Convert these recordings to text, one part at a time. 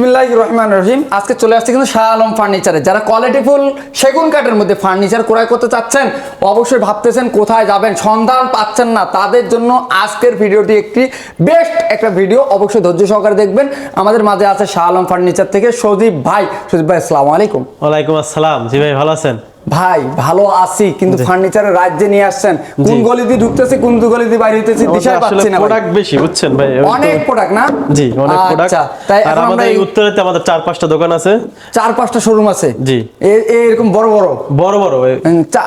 বিসমিল্লাহির রহমান রহিম। আজকে চলে আসছে কিন্তু শাহ আলম ফার্নিচারে যারা কোয়ালিটিফুল সেগুন কাঠের মধ্যে ফার্নিচার ক্রয় করতে চাচ্ছেন, অবশ্যই ভাবতেছেন কোথায় যাবেন, সন্ধান পাচ্ছেন না, তাদের জন্য আজকের ভিডিওটি একটি বেস্ট একটা ভিডিও অবশ্যই ধৈর্য সহকারে দেখবেন। আমাদের মাঝে আছে শাহ আলম ফার্নিচার থেকে সজীব ভাই। সজীব ভাই, আসসালামু আলাইকুম। ওয়ালাইকুম আসসালাম। জি ভাই, ভালো আছেন? ভাই ভালো আছি কিন্তু ফার্নিচারের রাজ্যে নিয়ে আসছেন। কোন গলি দিয়ে ঢুকতেছি কোন গলি দিয়ে বাইরে হইতেছি দিশাই আসলে পাচ্ছি না প্রোডাক্ট বেশি বুঝছেন ভাই? অনেক প্রোডাক্ট না? জি অনেক প্রোডাক্ট আচ্ছা তাই আর আমাদের এই উত্তরেতে আমাদের চার পাঁচটা দোকান আছে। চার পাঁচটা শোরুম আছে। জি। এরকম বড় বড়? বড় বড়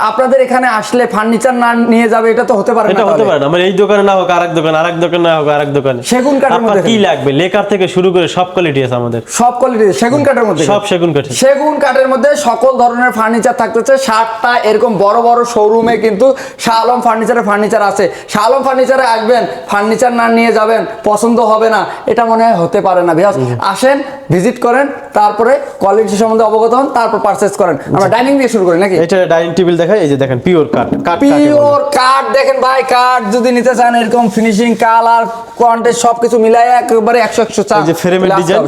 আপনাদের এখানে আসলে ফার্নিচার না নিয়ে যাবে এটা তো হতে পারে না এটা হতে পারে না। আমার এই দোকানে না হোক আরেক দোকান আরেক দোকানে না হোক আরেক দোকানে। সেগুন কাঠের মধ্যে কি লাগবে? লেকার থেকে শুরু করে সব কোয়ালিটি আছে আমাদের। সব কোয়ালিটি সেগুন কাঠের মধ্যে সব সেগুন কাঠে সেগুন কাঠের মধ্যে সকল ধরনের ফার্নিচার থাকতেছে ষাটটা এরকম বড় বড় শোরুমে কিন্তু শাহ আলম ফার্নিচারের ফার্নিচার আছে। শাহ আলম ফার্নিচারে আসবেন ফার্নিচার না নিয়ে যাবেন পছন্দ হবে না। এটা মনে হয় হতে পারে না বিহাস। আসেন ভিজিট করেন তারপরে কোয়ালিটি সম্বন্ধে অবগত হন তারপর পারচেস করেন। আমরা ডাইনিং দিয়ে শুরু করি নাকি? এটা ডাইনিং টেবিল দেখাই এই যে দেখেন পিওর কাঠ পিওর কাঠ দেখেন ভাই কাঠ যদি নিতে চান এরকম ফিনিশিং কালার কোয়ান্টিটি সবকিছু মিলাই একেবারে একশো একশো চান এই যে ফ্রেমের ডিজাইন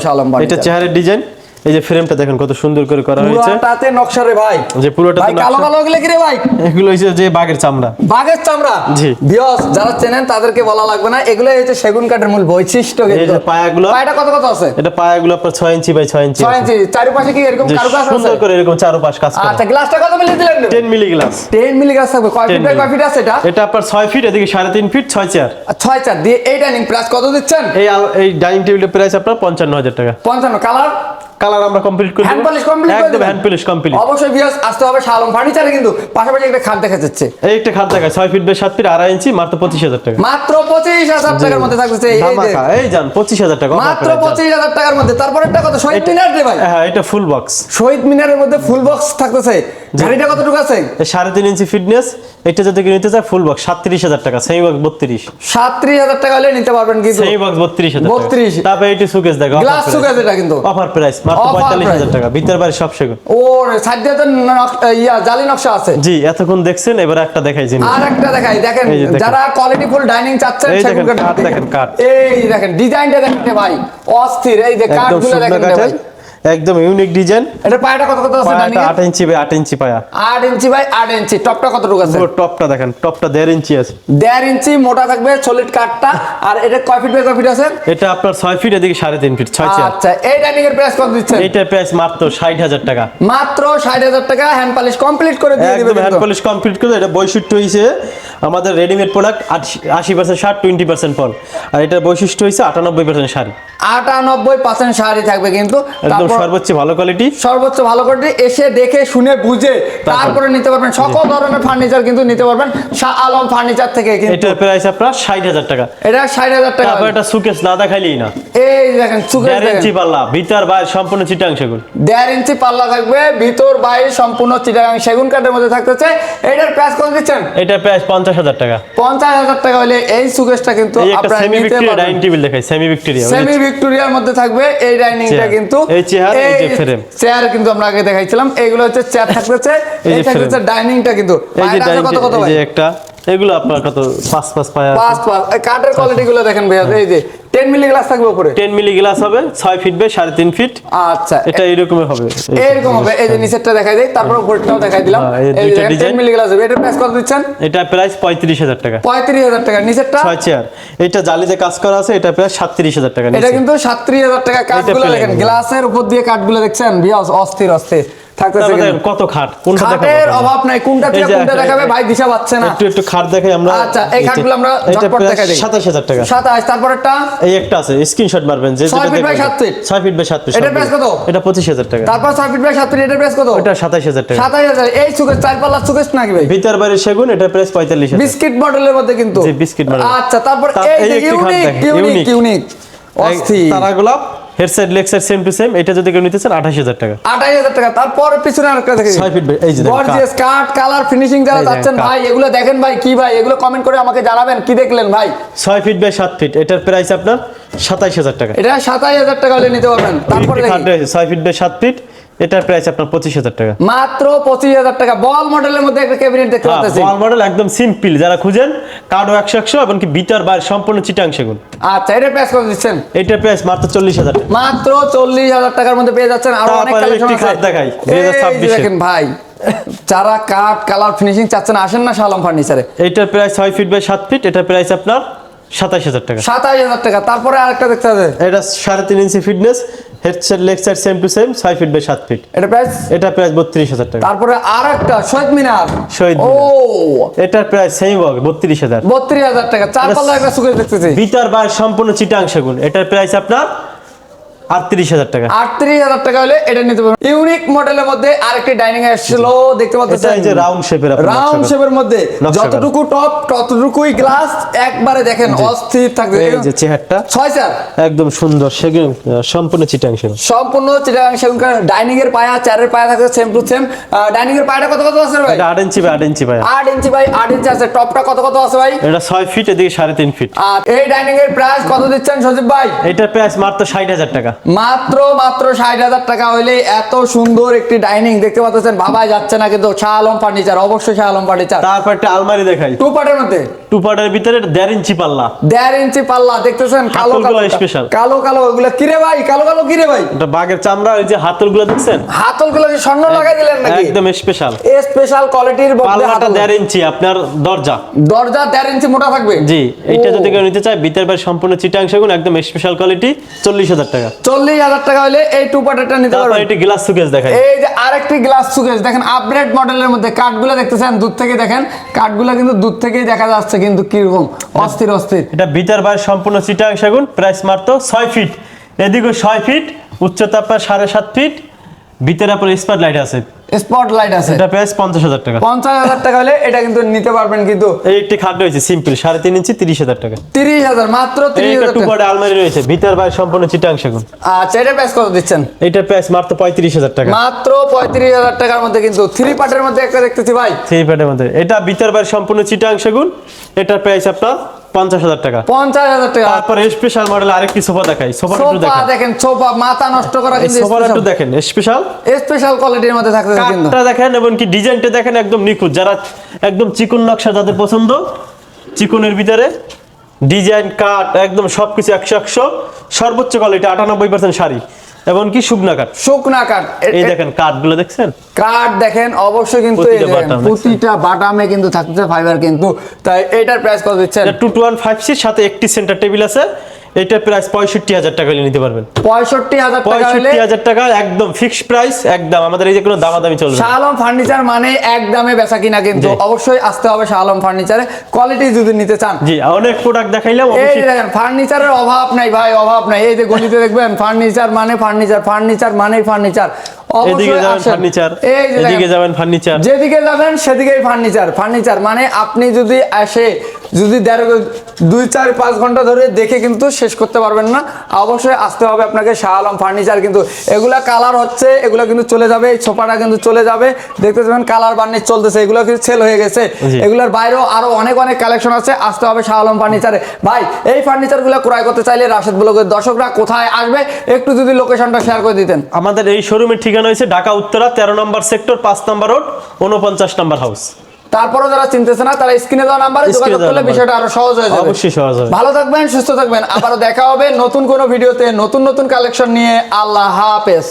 এটা। চেহারের ডিজাইন এই যে ফ্রেমটা দেখেন কত সুন্দর করে করা হয়েছে। পুরোটাতে নকশা রে ভাই। যে পুরোটাতে ভাই কালো কালো গুলো কি রে ভাই? এগুলো হচ্ছে যে বাঘের চামড়া। বাঘের চামড়া? জি। বিয়স যারা চেনেন তাদেরকে বলা লাগবে না। এগুলো হচ্ছে সেগুন কাঠের মূল বৈশিষ্ট্য এই যে পায়াগুলো। পায়টা কত কত আছে? এটা পায়াগুলো আপনার ছয় ইঞ্চি বাই ছয় ইঞ্চি ছয় ইঞ্চি। চারিপাশে কি এরকম কারুকাজ আছে? সুন্দর করে এরকম চারপাশ কাজ করা। আচ্ছা গ্লাসটা কত মিলি দিলেন? Ten milli glass 10 milli glass থাকবে। কয় ফিট কয় ফিট আছে এটা? এটা আপনার ছয় ফিট এদিকে সাড়ে তিন ফিট ছয় চেয়ার আর ছয় চার দিয়ে এই ডাইনিং প্লাস কত দিচ্ছেন? এই এই ডাইনিং টেবিলের প্রাইস আপনার পঞ্চান্ন হাজার টাকা। পঞ্চান্ন। কালার কালার আমরা কমপ্লিট করে হ্যান্ড পলিশ কমপ্লিট একদম হ্যান্ড পলিশ কমপ্লিট অবশ্যই ভিউয়ার্স আসতে হবে শালম ফার্নিচারে কিন্তু। পাশাপাশি একটা খাট দেখা যাচ্ছে। এই একটা খাট দেখা 6 ফিট বাই 7 ফিট আড়াই ইঞ্চি মাত্র পঁচিশ হাজার টাকা। মাত্র পঁচিশ হাজার টাকার মধ্যে থাকছে এই- এই পঁচিশ হাজার টাকা মাত্র price যান। পঁচিশ হাজার টাকার মধ্যে। তারপর একটা কথা শহীদ মিনার রে ভাই। হ্যাঁ এটা ফুল বক্স শহীদ মিনারের মধ্যে ফুল বক্স থাকতেছে। গাড়িটা কতটুকু আছে? সাড়ে তিন ইঞ্চি ফিটনেস এটা যদি নিতে চায় ফুল বক্স সাতত্রিশ হাজার টাকা সেমি বক্স বত্রিশ। সাতত্রিশ হাজার টাকা হলে নিতে পারবেন কিন্তু। সেমি বক্স বত্রিশ হাজার 32 তারপরে এটি সুকেশ দেখো গ্লাস সুকেস এটা কিন্তু। অফার প্রাইস মাত্র পঁয়তাল্লিশ হাজার টাকা ভিতর বাড়ি সব সেগুন। ওর সাইড দিয়ে তো ইয়া জালি নকশা আছে। জি এতক্ষণ দেখছেন এবার একটা দেখাই জিনিস। আর একটা দেখাই দেখেন। যারা কোয়ালিটি ফুল ডাইনিং চাচ্ছেন সেগুন দেখেন, কাঠ কাঠ দেখেন, কাঠ। এই দেখেন ডিজাইনটা দেখেন ভাই অস্থির। এই যে কাঠগুলো দেখেন ভাই। একদম ইউনিক ডিজাইন এটা পায়টা কত কত আছে ডাইনিং আট ইঞ্চি বাই আট ইঞ্চি পায়া। আট ইঞ্চি বাই আট ইঞ্চি। টপটা কতটুকু আছে? পুরো টপটা দেখেন টপটা দেড় ইঞ্চি আছে। দেড় ইঞ্চি মোটা থাকবে সলিড কাঠটা। আর এটা কয় ফিট বাই কয় ফিট আছে? এটা আপনার ছয় ফিট এদিকে সাড়ে তিন ফিট ছয় চেয়ার আচ্ছা এই ডাইনিং এর প্রাইস কত দিচ্ছেন? এইটার প্রাইস মাত্র ষাট হাজার টাকা। মাত্র ষাট হাজার টাকা হ্যান্ড পলিশ কমপ্লিট করে দিয়ে দিবে একদম হ্যান্ড পলিশ কমপ্লিট করে এটা বৈশিষ্ট্য হয়েছে আমাদের রেডিমেড প্রোডাক্ট আশি পার্সেন্ট শার্ট টোয়েন্টি পার্সেন্ট ফল। আর এটার বৈশিষ্ট্য আটানব্বই পার্সেন্ট শাড়ি। আটানব্বই পার্সেন্ট শাড়ি থাকবে কিন্তু। সর্বোচ্চ ভালো কোয়ালিটি সর্বোচ্চ ভালো করে এসে দেখে শুনে বুঝে তারপরে। নিতে পারবেন। সকল ধরনের ফার্নিচার কিন্তু নিতে পারবেন। শাহ আলম ফার্নিচার থেকে কিন্তু। এটার প্রাইস আপনার ষাট হাজার টাকা। এটা ষাট হাজার টাকা। তারপর এটা সুকেস না দেখাইলেই না। এই দেখেন দেড় ইঞ্চি পাল্লা ভিতর বাইরে সম্পূর্ণ চিটাং সেগুন দেড় ইঞ্চি পাল্লা থাকবে ভিতর বাইরে সম্পূর্ণ চিটাগাং সেগুন কাঠের মধ্যে থাকতেছে। এটার প্রাইস কত দিচ্ছেন? এটার প্রাইস পঞ্চাশ হাজার টাকা। পঞ্চাশ হাজার টাকা হলে এই সুকেশটা কিন্তু এই একটা আপনারা সেমি ভিক্টোরিয়া ডাইনিং টেবিল দেখাই সেমি ভিক্টোরিয়া সেমি ভিক্টোরিয়ার মধ্যে থাকবে এই ডাইনিংটা চেয়ার। কিন্তু এই চেয়ার, এই যে ফ্রেম চেয়ার কিন্তু আমরা আগে দেখাইছিলাম এগুলো হচ্ছে চেয়ার থাকতেছে এই থাকতেছে ডাইনিংটা কিন্তু এই যে কত কত ভাই এই যে একটা। এগুলো আপনার কত? পাঁচ পাঁচ পায়া পাঁচ পাঁচ। কাঠের কোয়ালিটি গুলো দেখেন ভাইয়া এই যে টেন মিলি গ্লাস থাকবে উপরে। টেন মিলি গ্লাস হবে ছয় ফিট বাই সাড়ে তিন ফিট আচ্ছা। এটা এইরকমের হবে। এরকম হবে। এই যে নিচেরটা দেখাই দেই তারপর উপরটাও দেখাই দিলাম। হ্যাঁ, এই এই দুইটা যে টেন design। মিলি গ্লাস হবে। এটার প্রাইস কত দিচ্ছেন? এটা প্রাইস পঁয়ত্রিশ হাজার টাকা। পঁয়ত্রিশ হাজার টাকা। নিচেরটা? ছয় চেয়ার এটা জালিতে কাজ করা আছে এটা প্রায় সাতত্রিশ হাজার টাকা এটা। কিন্তু সাতত্রিশ হাজার টাকা কাঠগুলো দেখেন। গ্লাসের উপর দিয়ে কাঠগুলো দেখছেন? বিয়াস অস্থির অস্থির। থাকতেছে তারপরে কত খাট? কোনটা খাটের অভাব নাই কোনটা থেকে কোনটা দেখাবে ভাই দিশা পাচ্ছে না। একটু একটু খাট দেখাই আমরা আচ্ছা, এই খাটগুলো আমরা ঝটপট দেখাই দিই। সাতাশ হাজার টাকা। এই একটা আছে স্ক্রিনশট মারবেন যে ছয় যেটা feet by. Feet? Feet feet কত? এটা টাকা। তারপর ফিট বাই ফিট প্রাইস কত? ওটা সাতাশ হাজার টাকা। হাজার। এই সুকেশ চার পাল্লা সুকেশ নাকি ভাই? ভিতর বাইরে সেগুন এটা প্রাইস পঁয়তাল্লিশ হাজার। বিস্কিট মডেলের মধ্যে কিন্তু। জি, model। আচ্ছা তারপর এই এই যে একটি খাট ইউনিক ইউনিক ইউনিক অস্থির। তারা গোলাপ head side leg side same to same এটা যদি কেউ নিতে চান আঠাশ হাজার টাকা। আঠাশ হাজার টাকা। তারপর পিছনে আরেকটা দেখেন ছয় ফিট এই যে গর্জিয়াস কাট। কালার ফিনিশিং যারা চাচ্ছেন ভাই এগুলো দেখেন ভাই কি ভাই এগুলো কমেন্ট করে আমাকে জানাবেন কি দেখলেন ভাই? ছয় ফিট বাই সাত ফিট এটার প্রাইস আপনার সাতাইশ হাজার টাকা। এটা সাতাশ হাজার টাকা হলে নিতে পারবেন। তারপরে দেখি। ছয় ফিট বাই সাত ফিট এটার প্রাইস আপনার পঁচিশ হাজার টাকা। মাত্র পঁচিশ হাজার টাকা। বল মডেলের মধ্যে একটা ক্যাবিনেট দেখতে পাচ্ছি ওয়াল মডেল একদম সিম্পল যারা খুঁজেন কার্ডও একশো একশো এমনকি বিটার বাইর সম্পূর্ণ চিটাং সেগুন। আচ্ছা এটা প্রাইস কত দিচ্ছেন? এটার প্রাইস মাত্র চল্লিশ হাজার টাকা। মাত্র চল্লিশ হাজার টাকার মধ্যে পেয়ে যাচ্ছেন আরও অনেক কালেকশন আছে। দেখাই, 2026 দেখেন ভাই যারা কাঠ কালার ফিনিশিং চাচ্ছেন আসেন না শালম ফার্নিচারে এটার প্রাইস ছয় ফিট বাই সাত ফিট এটার প্রাইস আপনার সাতাশ হাজার টাকা। সাতাশ হাজার টাকা। তারপরে আরেকটা দেখতে হবে। এটা সাড়ে তিন ইঞ্চি fitness headset leg side same to same 6 feet by সাত ফিট এটা প্রাইস এটা প্রাইস বত্রিশ হাজার টাকা। তারপরে আরেকটা শহীদ মিনার। শহীদ ও! এটার প্রাইস সেম হবে বত্রিশ হাজার। বত্রিশ হাজার টাকা চার পাল্লা একটা সুকেশ দেখতেছি। ভিতর বাইরে সম্পূর্ণ চিটাং সেগুন। এটার প্রাইস আপনার আটত্রিশ হাজার টাকা। আটত্রিশ হাজার টাকা হলে এটা নিতে পারবেন। ইউনিক মডেলের মধ্যে আরেকটি ডাইনিং এসেছিল দেখতে পাচ্ছেন। যে রাউন্ড শেপের রাউন্ড শেপের মধ্যে যতটুকু টপ ততটুকুই গ্লাস একবারে দেখেন অস্থির থাকবে এই যে চেহারটা ছয় স্যার একদম সুন্দর সেগুন সম্পূর্ণ চিটাং সেগুন। সম্পূর্ণ সেগুন ডাইনিং এর পায়া চেয়ারের পায়া সেম টু সেম ডাইনিং এর পায়াটা কত কত আছে ভাই? এটা ইঞ্চি বাই আট ইঞ্চি ভাই। ইঞ্চি ভাই আট ইঞ্চি আছে। টপটা কত কত আছে ভাই? এটা ফিট এদিকে আর এই ডাইনিং এর প্রাইস কত দিচ্ছেন সজীব ভাই? এটার প্রাইস মাত্র ষাট হাজার টাকা। মাত্র মাত্র ষাট হাজার টাকা হইলে এত সুন্দর একটি ডাইনিং দেখতে পাচ্ছেন। ভাবাই যাচ্ছে না কিন্তু শাহ আলম ফার্নিচার অবশ্যই শাহ আলম ফার্নিচার। তারপর একটা আলমারি দেখাই। টু পার্টের মধ্যে? টু পার্টের ভিতরে দেড় ইঞ্চি পাল্লা। দেড় ইঞ্চি পাল্লা দেখতেছেন? কালো কালো। হাতলগুলো special। কালো কালো ওগুলো কিরে ভাই? কালো কালো কিরে ভাই? এটা বাঘের চামড়া ওই যে হাতলগুলো দেখছেন? হাতলগুলো কি স্বর্ণ লাগাই দিলেন নাকি? একদম স্পেশাল এ স্পেশাল কোয়ালিটির মধ্যে পাল্লাটা। দেড় ইঞ্চি আপনার দরজা। দরজা দেড় ইঞ্চি মোটা থাকবে? জি এইটা ও। যদি কেউ নিতে চায় বাড়ি সম্পূর্ণ চিটাং সেগুন একদম স্পেশাল কোয়ালিটি চল্লিশ হাজার টাকা। চল্লিশ হাজার টাকা হলে এই টু পার্টেরটা নিতে পারবেন। এটি গ্লাস সুকেস দেখেন এই যে আরেকটি গ্লাস সুকেস দেখেন আপগ্রেড মডেলের মধ্যে কাঠগুলো দেখতেছেন? দূর থেকে দেখেন কাঠগুলো কিন্তু দূর থেকেই দেখা যাচ্ছে কিন্তু কীরকম অস্থির অস্থির। এটা ভিতর বাইরে সম্পূর্ণ চিটা সেগুন প্রাইস মাত্র ছয় ফিট এদিকে ছয় ফিট উচ্চতা আপনার সাড়ে সাত ফিট ভিতরে আপনার স্পট লাইট আছে। স্পট লাইট আছে। এটা প্রাইস পঞ্চাশ হাজার টাকা। পঞ্চাশ হাজার টাকা হলে এটা কিন্তু নিতে পারবেন কিন্তু এই একটি খাট রয়েছে সিম্পল সাড়ে তিন ইঞ্চি তিরিশ হাজার টাকা। তিরিশ হাজার মাত্র এই তিরিশ হাজার টাকা। আলমারি রয়েছে ভিতর বাড়ি সম্পূর্ণ চিটাং সেগুন। আচ্ছা এটা প্রাইস কত দিচ্ছেন? এইটার প্রাইস মাত্র পঁয়ত্রিশ হাজার টাকা। মাত্র পঁয়ত্রিশ হাজার টাকার মধ্যে কিন্তু থ্রি পার্টের মধ্যে একটা দেখতেছি ভাই। থ্রি প্যাডের মধ্যে। এটা ভিতর বাড়ি সম্পূর্ণ চিটাং সেগুন এটার প্রাইস আপনার পঞ্চাশ হাজার টাকা। পঞ্চাশ হাজার টাকা। তারপর স্পেশাল মডেল আরেকটি সোফা দেখাই। সোফা সোফা দেখেন। দেখেন সোফা মাথা নষ্ট করা কিন্তু সোফাটা একটু দেখেন স্পেশাল স্পেশাল কোয়ালিটির মধ্যে থাকতেছে কিন্তু। দেখেন এবং কি ডিজাইনটা দেখেন একদম নিখুঁত। যারা একদম চিকন নকশা যাদের পছন্দ চিকনের ভিতরে ডিজাইন কাঠ একদম সবকিছু একশো একশো। সর্বোচ্চ কোয়ালিটি আটানব্বই পার্সেন্ট শাড়ি। এবং কি শুকনা কাঠ? শুকনা কাঠ। এই দেখেন কাঠগুলো দেখছেন? কাঠ দেখেন অবশ্যই কিন্তু প্রতিটা বাটামে কিন্তু থাকতেছে ফাইবার কিন্তু। তাই এটার প্রাইস কত দিচ্ছেন? টু টু ওয়ান ফাইভ সির সাথে একটি সেন্টার টেবিল আছে। এটার প্রাইস পঁয়ষট্টি হাজার টাকা নিতে পারবেন। পঁয়ষট্টি হাজার পঁয়ষট্টি হাজার টাকা একদম ফিক্সড প্রাইস একদম আমাদের এই যে কোনো দামাদামি চলবে। শাহ আলম ফার্নিচার মানে এক দামে বেচা কিনা কিন্তু অবশ্যই আসতে হবে শাহ আলম ফার্নিচারে কোয়ালিটি যদি নিতে চান। জি অনেক প্রোডাক্ট দেখাইলাম এই অবশ্যই দেখেন ফার্নিচারের অভাব নাই ভাই অভাব নাই। এই যে গলিতে দেখবেন ফার্নিচার মানে ফার্নিচার ফার্নিচার মানে ফার্নিচার এদিকে যাবেন ফার্নিচার এদিকে যাবেন ফার্নিচার যেদিকে যাবেন সেদিকেই ফার্নিচার ফার্নিচার মানে আপনি যদি আসে যদি দেড় দুই চার পাঁচ ঘণ্টা ধরে দেখে কিন্তু শেষ করতে পারবেন না। অবশ্যই আসতে হবে আপনাকে শাহ আলম ফার্নিচার কিন্তু। এগুলা কালার হচ্ছে এগুলো কিন্তু চলে যাবে এই সোফাটা কিন্তু চলে যাবে। দেখতে পাবেন কালার বার্নিশ চলতেছে এগুলো কিন্তু সেল হয়ে গেছে। এগুলোর বাইরেও আরও অনেক অনেক কালেকশন আছে। আসতে হবে শাহ আলম ফার্নিচারে ভাই এই ফার্নিচারগুলো ক্রয় করতে চাইলে রাশেদ ব্লগের দর্শকরা কোথায় আসবে? একটু যদি লোকেশনটা শেয়ার করে দিতেন। আমাদের এই শোরুমের ঠিকানা হয়েছে ঢাকা উত্তরা তেরো নম্বর সেক্টর পাঁচ নম্বর রোড উনপঞ্চাশ নম্বর হাউস তারপরও যারা চিনতেছে না তারা স্ক্রিনে দেওয়া নাম্বারে যোগাযোগ করলে বিষয়টা আরও সহজ হয়ে যাবে। অবশ্যই সহজ হবে। ভালো থাকবেন সুস্থ থাকবেন। আবারও দেখা হবে নতুন কোনো ভিডিওতে নতুন নতুন কালেকশন নিয়ে। আল্লাহ হাফেজ।